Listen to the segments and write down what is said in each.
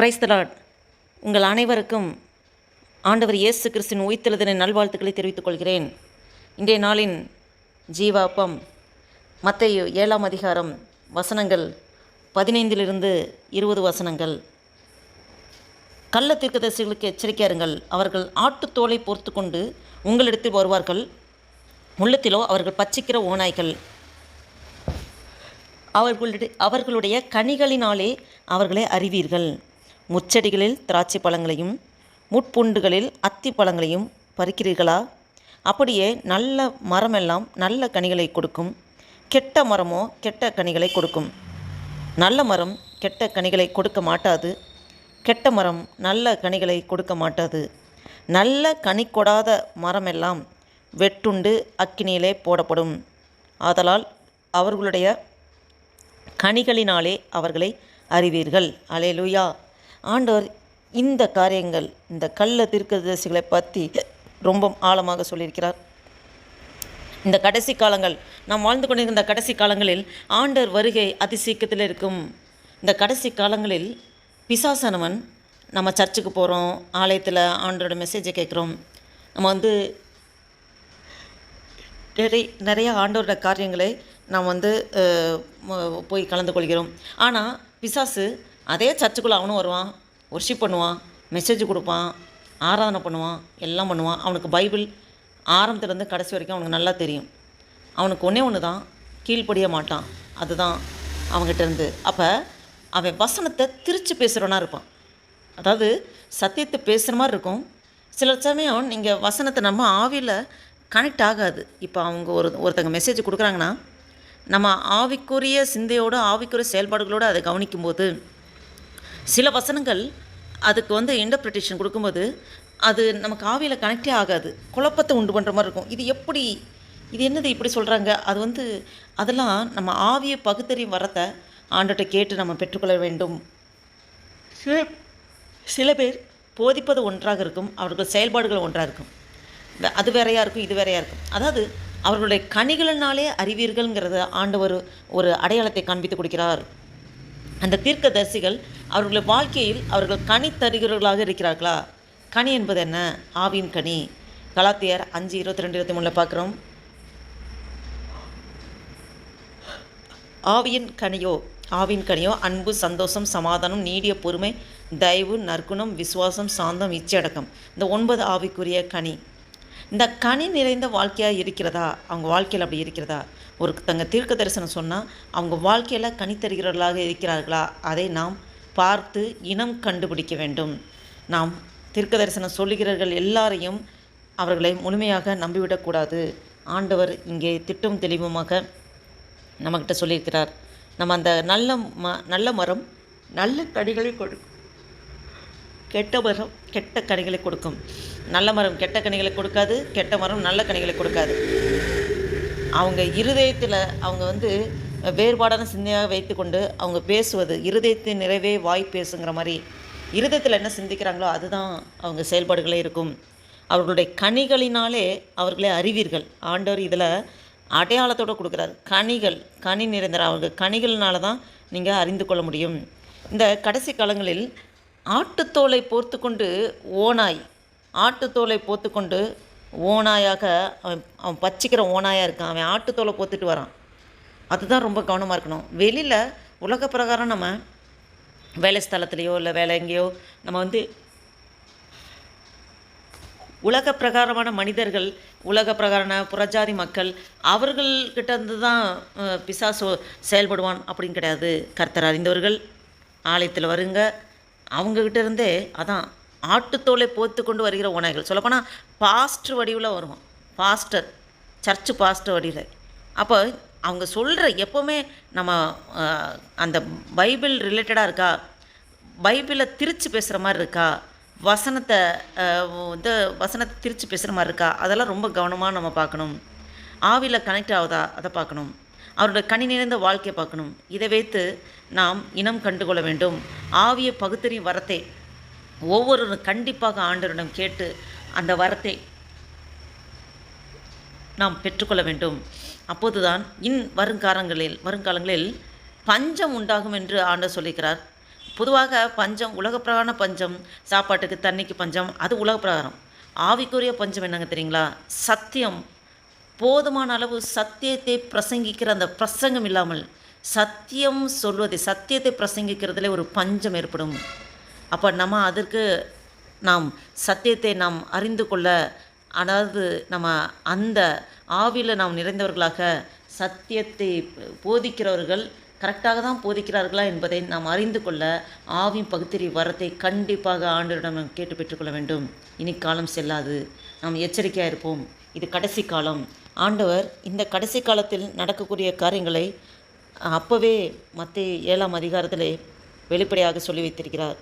Price தலாட் உங்கள் அனைவருக்கும் ஆண்டவர் இயேசு கிறிஸ்தின் உயிர்த்தெழுதின நல்வாழ்த்துக்களை தெரிவித்துக் கொள்கிறேன். இன்றைய நாளின் ஜீவாப்பம் மத்தேயு ஏழாம் அதிகாரம் வசனங்கள் பதினைந்திலிருந்து இருபது வசனங்கள். கள்ள தீர்க்கதரிசிகளுக்கு அவர்கள் ஆட்டுத்தோலை பொறுத்து கொண்டு உங்களிடத்தில் வருவார்கள். உள்ளத்திலோ அவர்கள் பச்சிக்கிற ஓநாய்கள். அவர்களுடைய அவர்களுடைய கனிகளினாலே அவர்களை அறிவீர்கள். முச்செடிகளில் திராட்சை பழங்களையும் முட்புண்டுகளில் அத்தி பழங்களையும் பறிக்கிறீர்களா? அப்படியே நல்ல மரமெல்லாம் நல்ல கனிகளை கொடுக்கும். கெட்ட மரமோ கெட்ட கனிகளை கொடுக்கும். நல்ல மரம் கெட்ட கனிகளை கொடுக்க மாட்டாது. கெட்ட மரம் நல்ல கனிகளை கொடுக்க மாட்டாது. நல்ல கனி கொடாத மரமெல்லாம் வெட்டுண்டு அக்கினியிலே போடப்படும். ஆதலால் அவர்களுடைய கனிகளினாலே அவர்களை அறிவீர்கள். அலேலுயா. ஆண்டவர் இந்த காரியங்கள் இந்த கள்ள தீர்க்கதரிசிகளை பற்றி ரொம்ப ஆழமாக சொல்லியிருக்கிறார். இந்த கடைசி காலங்கள் நாம் வாழ்ந்து கொண்டிருக்கிற கடைசி காலங்களில் ஆண்டவர் வருகை அதிசீக்கத்தில் இருக்கும். இந்த கடைசி காலங்களில் பிசாசனவன் நம்ம சர்ச்சுக்கு போகிறோம் ஆலயத்தில் ஆண்டரோட மெசேஜை கேட்குறோம் நம்ம வந்து நிறைய நிறைய ஆண்டவரோட காரியங்களை நாம் வந்து போய் கலந்து கொள்கிறோம். ஆனால் பிசாசு அதே சர்ச்சுக்குள்ளே அவனும் வருவான். ஒர்ஷிப் பண்ணுவான். மெசேஜ் கொடுப்பான். ஆராதனை பண்ணுவான். எல்லாம் பண்ணுவான். அவனுக்கு பைபிள் ஆரம்பத்துலேருந்து கடைசி வரைக்கும் அவனுக்கு நல்லா தெரியும். அவனுக்கு ஒன்றே ஒன்று தான் கீழ்ப்படிய மாட்டான். அதுதான் அவங்ககிட்டருந்து அப்போ அவன் வசனத்தை திரிச்சு பேசுகிறவனா இருப்பான். அதாவது சத்தியத்தை பேசுகிற மாதிரி இருக்கும். சில சமயம் நீங்கள் வசனத்தை நம்ம ஆவியில் கனெக்ட் ஆகாது. இப்போ அவங்க ஒரு ஒருத்தங்க மெசேஜ் கொடுக்குறாங்கன்னா நம்ம ஆவிக்குரிய சிந்தையோடு ஆவிக்குரிய செயல்பாடுகளோடு அதை கவனிக்கும்போது சில வசனங்கள் அதுக்கு வந்து இன்டர்பிரிட்டேஷன் கொடுக்கும்போது அது நமக்கு ஆவியில் கனெக்டே ஆகாது. குழப்பத்தை உண்டு பண்ணுற மாதிரி இருக்கும். இது எப்படி இது என்னது இப்படி சொல்கிறாங்க அது வந்து அதெல்லாம் நம்ம ஆவியை பகுத்தறியும் வரத்தை ஆண்டுகிட்ட கேட்டு நம்ம பெற்றுக்கொள்ள வேண்டும். சில சில பேர் போதிப்பது ஒன்றாக இருக்கும் அவர்கள் செயல்பாடுகள் ஒன்றாக இருக்கும். அது வேறையாக இருக்கும் இது வேறையாக இருக்கும். அதாவது அவர்களுடைய கனிகளினாலே அறிவீர்கள்ங்கிறத ஆண்டவர் ஒரு அடையாளத்தை காண்பித்து கொடுக்கிறார். அந்த தீர்க்கதரிசிகள் அவர்களுடைய வாழ்க்கையில் அவர்கள் கனி தருகிறவர்களாக இருக்கிறார்களா? கனி என்பது என்ன? ஆவியின் கனி. கலாத்தியர் அஞ்சு இருபத்தி ரெண்டு இருபத்தி மூணில் பார்க்குறோம். ஆவியின் கனியோ? ஆவின் கனியோ? அன்பு சந்தோஷம் சமாதானம் நீடிய பொறுமை தயவு நற்குணம் விசுவாசம் சாந்தம் இச்சையடக்கம் இந்த ஒன்பது ஆவிக்குரிய கனி. இந்த கனி நிறைந்த வாழ்க்கையாக இருக்கிறதா? அவங்க வாழ்க்கையில் அப்படி இருக்கிறதா? ஒரு தங்க தீர்க்க தரிசனம் சொன்னால் அவங்க வாழ்க்கையில் கனி தருகிறவர்களாக இருக்கிறார்களா? அதை நாம் பார்த்து இனம் கண்டுபிடிக்க வேண்டும். நாம் தீர்க்க தரிசனம் சொல்லுகிறவர்கள் எல்லாரையும் அவர்களை முழுமையாக நம்பிவிடக்கூடாது ஆண்டவர் இங்கே திட்டம் தெளிவுமாக நம்மக்கிட்ட சொல்லியிருக்கிறார். நம்ம அந்த நல்ல ம நல்ல மரம் நல்ல கனிகளை கொடுக்கும் கெட்ட மரம் கெட்ட கனிகளை கொடுக்கும். நல்ல மரம் கெட்ட கனிகளை கொடுக்காது கெட்ட மரம் நல்ல கனிகளை கொடுக்காது. அவங்க இருதயத்தில் அவங்க வந்து வேறுபாடான சிந்தையாக வைத்துக்கொண்டு அவங்க பேசுவது இருதயத்தின் நிறைவே வாய் பேசுங்கிற மாதிரி இருதயத்தில் என்ன சிந்திக்கிறாங்களோ அதுதான் அவங்க செயல்பாடுகளே இருக்கும். அவர்களுடைய கனிகளினாலே அவர்களை அறிவீர்கள். ஆண்டவர் இதில் அடையாளத்தோடு கொடுக்குறாரு. கனிகள் கனி நிறைந்தர் அவர்கள் கனிகளினால தான் நீங்கள் அறிந்து கொள்ள முடியும். இந்த கடைசி காலங்களில் ஆட்டுத்தோலை போர்த்து கொண்டு ஓனாய் ஆட்டுத்தோலை போர்த்துக்கொண்டு ஓனாயாக அவன் அவன் பச்சிக்கிற ஓனாயாக இருக்கான். அவன் ஆட்டுத்தோலை போத்துட்டு வரான். அதுதான் ரொம்ப கவனமாக இருக்கணும். வெளியில் உலக பிரகாரம் நம்ம வேலை ஸ்தலத்துலேயோ இல்லை வேலை எங்கேயோ நம்ம வந்து உலக பிரகாரமான மனிதர்கள் உலக பிரகாரமான புறஜாதி மக்கள் அவர்கள்கிட்ட இருந்து தான் பிசா பிசாசு செயல்படுவான் அப்படின்னு கிடையாது. கர்த்தர் அறிந்தவர்கள் ஆலயத்தில் வருங்க. அவங்கக்கிட்ட இருந்தே அதான் ஆட்டுத்தோலை போத்து கொண்டு வருகிற உணவுகள் சொல்லப்போனால் பாஸ்டர் வடிவில் வருவான். பாஸ்டர் சர்ச்சு பாஸ்டர் வடிவில். அப்போ அவங்க சொல்கிற எப்போவுமே நம்ம அந்த பைபிள் ரிலேட்டடாக இருக்கா? பைபிளை திரிச்சு பேசுகிற மாதிரி இருக்கா? வசனத்தை அஹ், வசனத்தை திரிச்சு பேசுகிற மாதிரி இருக்கா? அதெல்லாம் ரொம்ப கவனமாக நம்ம பார்க்கணும். ஆவியில் கனெக்ட் ஆகுதா? அதை பார்க்கணும். அவரோட கனி நிறைந்த வாழ்க்கையை பார்க்கணும். இதை வைத்து நாம் இனம் கண்டுகொள்ள வேண்டும். ஆவிய பகுத்தறியும் வரத்தை ஒவ்வொருவரும் கண்டிப்பாக ஆண்டவரிடம் கேட்டு அந்த வரத்தை நாம் பெற்றுக்கொள்ள வேண்டும். அப்போதுதான் இன் வருங்காலங்களில் வருங்காலங்களில் பஞ்சம் உண்டாகும் என்று ஆண்டவர் சொல்லிக்கிறார். பொதுவாக பஞ்சம் உலகப்பிரகான பஞ்சம் சாப்பாட்டுக்கு தண்ணிக்கு பஞ்சம் அது உலகப்பிரகாரம் ஆவிக்குரிய பஞ்சம் என்னங்க தெரியுங்களா? சத்தியம். போதுமான அளவு சத்தியத்தை பிரசங்கிக்கிற அந்த பிரசங்கம் இல்லாமல் சத்தியம் சொல்வதை சத்தியத்தை பிரசங்கிக்கிறதுல ஒரு பஞ்சம் ஏற்படும். அப்போ நம்ம அதற்கு நாம் சத்தியத்தை நாம் அறிந்து கொள்ள அதாவது நம்ம அந்த ஆவியில் நாம் நிறைந்தவர்களாக சத்தியத்தை போதிக்கிறவர்கள் கரெக்டாக தான் போதிக்கிறார்களா என்பதை நாம் அறிந்து கொள்ள ஆவின் பகுத்தறி வரத்தை கண்டிப்பாக ஆண்டவரிடம் நாம் கேட்டு பெற்றுக்கொள்ள வேண்டும். இனி காலம் செல்லாது. நாம் எச்சரிக்கையாக இருப்போம். இது கடைசி காலம். ஆண்டவர் இந்த கடைசி காலத்தில் நடக்கக்கூடிய காரியங்களை அப்போவே மற்ற ஏழாம் அதிகாரத்திலே வெளிப்படையாக சொல்லி வைத்திருக்கிறார்.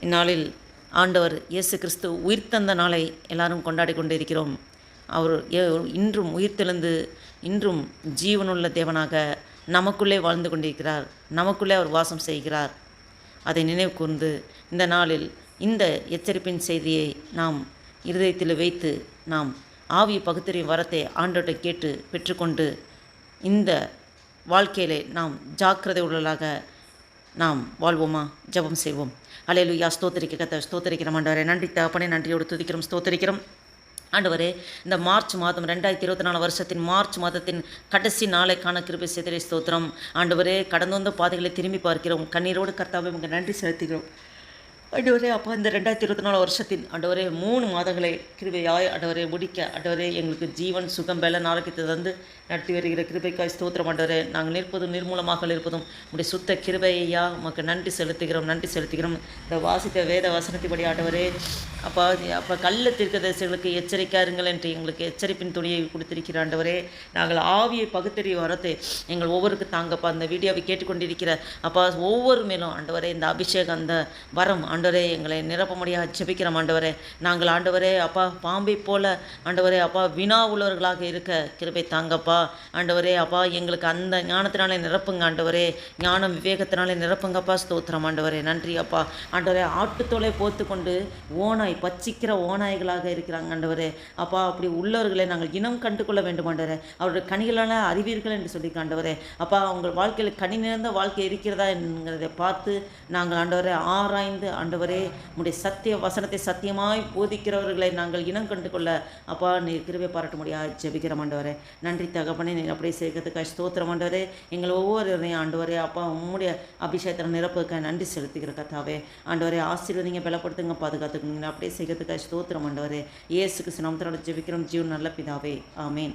இந்நாளில் ஆண்டவர் இயேசு கிறிஸ்து உயிர் தந்த நாளை எல்லாரும் கொண்டாடி கொண்டிருக்கிறோம். அவர் ஏ- இன்றும் உயிர்த்தெழுந்து இன்றும் ஜீவனுள்ள தேவனாக நமக்குள்ளே வாழ்ந்து கொண்டிருக்கிறார். நமக்குள்ளே அவர் வாசம் செய்கிறார். அதை நினைவு கூர்ந்து இந்த நாளில் இந்த எச்சரிப்பின் செய்தியை நாம் இருதயத்தில் வைத்து நாம் ஆவி பகுத்தறியும் வரத்தை ஆண்டோட்டை கேட்டு பெற்றுக்கொண்டு இந்த வாழ்க்கையிலே நாம் ஜாக்கிரதை உள்ளலாக நாம் வாழ்வோமா? ஜெபம் செய்வோம். அலையலுயா ஸ்தோத்திரிக்க கத்த ஸ்தோத்திரிக்கிறோம் ஆண்டவரே. நன்றி தகப்பனே நன்றியோடு துதிக்கிறோம் ஸ்தோத்திரிக்கிறோம். ஆண்டவரே இந்த மார்ச் மாதம் ரெண்டாயிரத்தி இருபத்தி நாலு வருஷத்தின் மார்ச் மாதத்தின் கடைசி நாளைக்கான கிருபை சிதறை ஸ்தோத்திரம். ஆண்டவரே கடந்து வந்த பாதைகளை திரும்பி பார்க்கிறோம். கண்ணீரோடு கர்த்தாவை உங்கள் நன்றி செலுத்துகிறோம். ஆண்டவரே அப்பா இந்த ரெண்டாயிரத்தி இருபத்தி நாலு வருஷத்தின் ஆண்டவரே மூணு மாதங்களை கிருபையாய் ஆண்டவரே முடிக்க ஆண்டவரே எங்களுக்கு ஜீவன் சுகம் பல நாளைக்கு தந்து நடத்தி வருகிற கிருபைக்காய் ஸ்தோத்திரம் ஆண்டவரே. நாங்கள் நிற்பதும் நிர்மூலமாக இருப்பதும் உடைய சுத்த கிருபையா உமக்கு நன்றி செலுத்துகிறோம் நன்றி செலுத்துகிறோம். இந்த வாசித்த வேத வசனத்தின்படி ஆண்டவரே அப்பா அப்போ கள்ள தீர்க்கதரிசிகளுக்கு எச்சரிக்கையா இருங்கள் என்று எங்களுக்கு எச்சரிப்பின் துணியை கொடுத்திருக்கிற ஆண்டவரே. நாங்கள் ஆவியை பகுத்தறி வரத்தை எங்கள் ஒவ்வொருக்கு தாங்கப்பா. அந்த வீடியோவை கேட்டுக்கொண்டிருக்கிற அப்பா ஒவ்வொரு மேலும் ஆண்டவரே இந்த அபிஷேகம் அந்த வரம் ஆண்டவரே எங்களை நிரப்ப முடியாக ஜெபிக்கிறோம் ஆண்டவரே. நாங்கள் ஆண்டவரே அப்பா பாம்பை போல ஆண்டவரே அப்பா வினா உள்ளவர்களாக இருக்க கிருபை தாங்கப்பா. ஆண்டவரே அப்பா எங்களுக்கு அந்த ஞானத்தினாலே நிரப்புங்க ஆண்டவரே. ஞானம் விவேகத்தினாலே நிரப்புங்கப்பா ஸ்தோத்திரம் ஆண்டவரே. நன்றி அப்பா. ஆண்டவரே ஆட்டுத்தோலை போத்து கொண்டு ஓனாய் பச்சிக்கிற ஓநாய்களாக இருக்கிறாங்க ஆண்டவரே. அப்பா அப்படி உள்ளவர்களை நாங்கள் இனம் கண்டு கொள்ள வேண்டும் ஆண்டவரே. அவருடைய கனிகளான அறிவீர்கள் என்று சொல்லி ஆண்டவரே. அப்பா உங்கள் வாழ்க்கையில் கனி நிறைந்த வாழ்க்கை இருக்கிறதா என்கிறதை பார்த்து நாங்கள் ஆண்டவரை ஆராய்ந்து ஆண்டவரே உடைய சத்திய வசனத்தை சத்தியமாய் போதிக்கிறவர்களை நாங்கள் இனம் கண்டு கொள்ள அப்பா நீ கிருபை பாராட்ட முடியாது ஜெபிக்கிற ஆண்டவரே. நன்றி தகப்பனே நீ அப்படியே சேர்க்கறதுக்காக ஸ்தோத்திரம் ஆண்டவரே. எங்கள் ஒவ்வொருவரையும் ஆண்டவரே அப்பா உம்முடைய அபிஷேகத்தில் நிரப்புக்க நன்றி செலுத்துகிற கத்தாவே ஆண்டவரே ஆசீர்வதிங்க பலப்படுத்துங்க பாதுகாத்துக்குங்க. அப்படியே செய்கிறதுக்காக ஸ்தோத்திரம் ஆண்டவரே. இயேசுக்கு சினமத்தோட ஜெபிக்கிறோம். ஜீவன் நல்ல பிதாவே. ஆமேன்.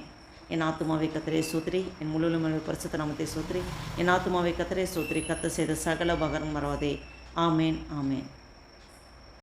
என் ஆத்மாவை கத்திரே சோத்ரி. என் முழுமையான பரிசுத்த நாமத்தை சோத்ரி. என் ஆத்மாவை கத்திரே சோத்ரி. கத்த செய்த சகல பகரம் மறவாதே. ஆமேன் ஆமேன்.